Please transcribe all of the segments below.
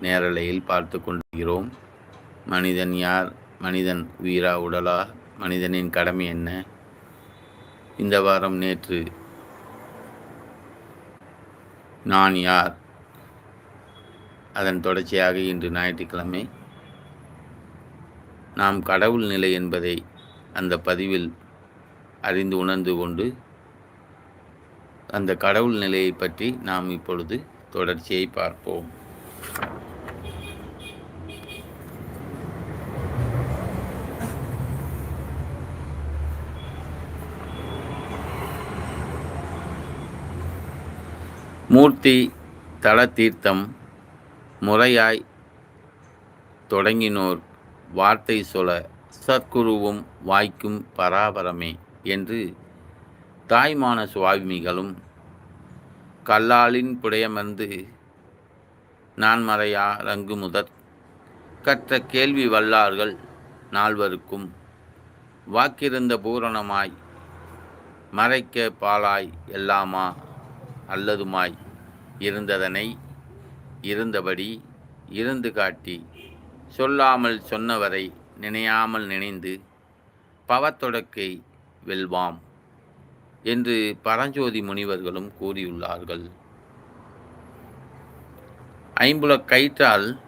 நேரலையில் பார்த்து கொண்டிருக்கிறோம். மனிதன் யார்? மனிதன் உயிரா உடலா? மனிதனின் கடமை என்ன? இந்த வாரம் நேற்று நான் யார்? அதன் தொடர்ச்சியாக இன்று ஞாயிற்றுக்கிழமை நாம் கடவுள் நிலை என்பதை அந்த பதிவில் அறிந்து உணர்ந்து கொண்டு அந்த கடவுள் நிலையை பற்றி நாம் இப்பொழுது தொடர்ச்சியை பார்ப்போம். மூர்த்தி தல தீர்த்தம் முறையாய் தொடங்கினோர் வார்த்தை சொல சத்குருவும் வாய்க்கும் பராபரமே என்று தாய்மான சுவாமிகளும் கல்லாலின் புடையமர்ந்து நான் மறையா ரங்கு முதற் கற்ற கேள்வி வல்லார்கள் நால்வருக்கும் வாக்கிருந்த பூரணமாய் மறைக்க பாலாய் எல்லாமா? அல்லதுமாய் இருந்ததனை இருந்தபடி இருந்து காட்டி சொல்லாமல் சொன்னவரை நினையாமல் நினைந்து பவத்தொடக்கை வெல்வாம் என்று பரஞ்சோதி முனிவர்களும் கூறியுள்ளார்கள். ஐம்புலக் கயிற்றால்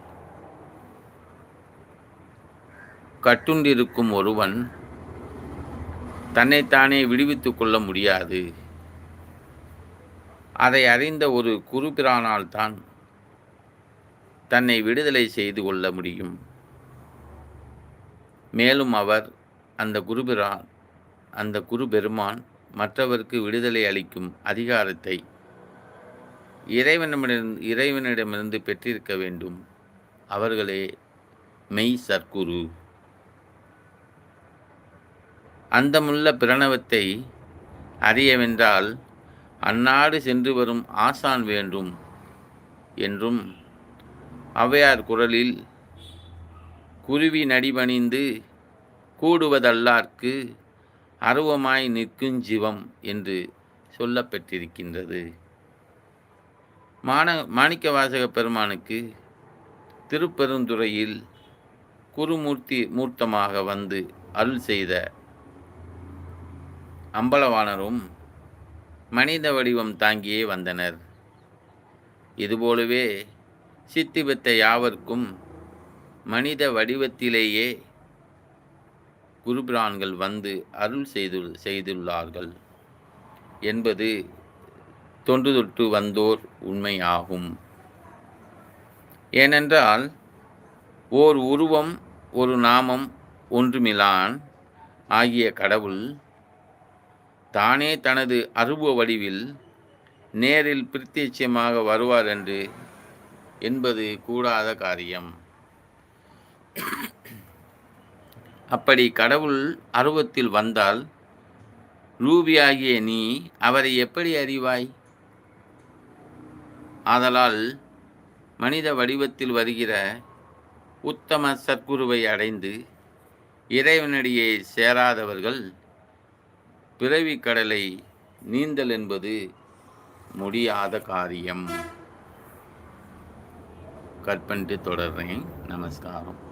கட்டுண்டிருக்கும் ஒருவன் தன்னைத்தானே விடுவித்துக் கொள்ள முடியாது. அதை அறிந்த ஒரு குருபிரானால்தான் தன்னை விடுதலை செய்து கொள்ள முடியும். மேலும் அவர் அந்த குருபிரான் அந்த குரு பெருமான் மற்றவருக்கு விடுதலை அளிக்கும் அதிகாரத்தை இறைவனிடமிருந்து இறைவனிடமிருந்து பெற்றிருக்க வேண்டும். அவர்களே மெய் சர்க்குரு அந்தமுள்ள பிரணவத்தை அறியவென்றால் அந்நாடு சென்று வரும் ஆசான் வேண்டும் என்றும் ஔவையார் குரலில் குருவி நடிபணிந்து கூடுவதல்லார்க்கு அருவமாய் நிற்கும் ஜீவம் என்று சொல்லப்பெற்றிருக்கின்றது. மான மாணிக்க வாசக பெருமானுக்கு திருப்பெருந்துறையில் குருமூர்த்தி மூர்த்தமாக வந்து அருள் செய்த அம்பலவாணரும் மனித வடிவம் தாங்கியே வந்தனர். இதுபோலவே சித்திபெத்த யாவர்க்கும் மனித வடிவத்திலேயே குருபிரான்கள் வந்து அருள் செய்து செய்துள்ளார்கள் என்பது தொன்று தொட்டு வந்தோர் உண்மையாகும். ஏனென்றால் ஓர் உருவம் ஒரு நாமம் ஒன்றுமிலான் ஆகிய கடவுள் தானே தனது அருப வடிவில் நேரில் பிரத்யட்சியமாக வருவார் என்று என்பது கூடாத காரியம். அப்படி கடவுள் அருவத்தில் வந்தால் ரூபியாகிய நீ அவரை எப்படி அறிவாய்? ஆதலால் மனித வடிவத்தில் வருகிற உத்தம சத்குருவை அடைந்து இறைவனடியே சேராதவர்கள் பிறவி கடலை நீந்தல் என்பது முடியாத காரியம். கற்பன்ட்டு தொடர்றேன். நமஸ்காரம்.